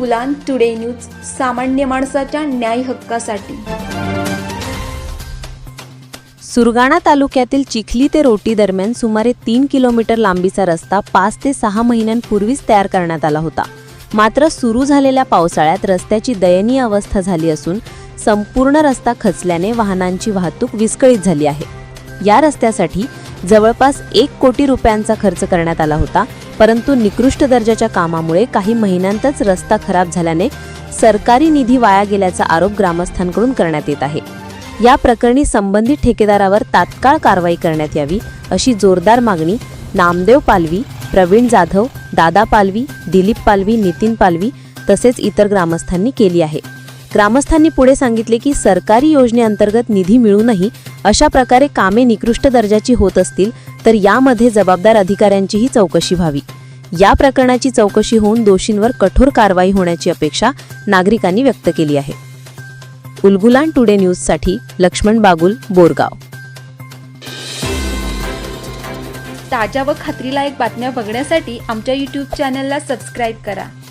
Ulgulan today news सामान्य माणसाच्या न्याय हक्कासाठी. सुरगाणा तालुक्यातील चिखली ते रोटी दरम्यान सुमारे तीन किलोमीटर लांबीचा रस्ता पाच ते सहा महिन्यांपूर्वीच तयार करण्यात आला होता. मात्र सुरू झालेल्या पावसाळ्यात रस्त्याची दयनीय अवस्था झाली असून संपूर्ण रस्ता खचल्याने वाहनांची वाहतूक विस्कळीत झाली आहे. या रस्त्यासाठी जवळपास एक कोटी रुपयांचा खर्च करण्यात आला होता परंतु निकृष्ट दर्जाच्या कामामुळे काही महिन्यांतच रस्ता खराब झाल्याने सरकारी निधी वाया गेल्याचा आरोप ग्रामस्थांकडून करण्यात येत आहे. या प्रकरणी संबंधित ठेकेदारावर तात्काळ कारवाई करण्यात यावी अशी जोरदार मागणी नामदेव पालवी प्रवीण जाधव दादा पालवी दिलीप पालवी नितीन पालवी तसेच इतर ग्रामस्थांनी केली आहे. ग्रामस्थांनी पुढे सांगितले की सरकारी योजनेअंतर्गत निधी मिळूनही अशा प्रकारे कामे निकृष्ट दर्जाची होत असतील तर यामध्ये जबाबदार अधिकाऱ्यांचीही चौकशी व्हावी. या प्रकरणाची चौकशी होऊन दोषींवर कठोर कारवाई होण्याची अपेक्षा नागरिकांनी व्यक्त केली आहे. उलगुलान टुडे न्यूजसाठी लक्ष्मण बागुल बोरगाव. ताज्या व खात्रीलायक बातम्या बघण्यासाठी आमच्या यूट्यूब चॅनलला सबस्क्राईब करा.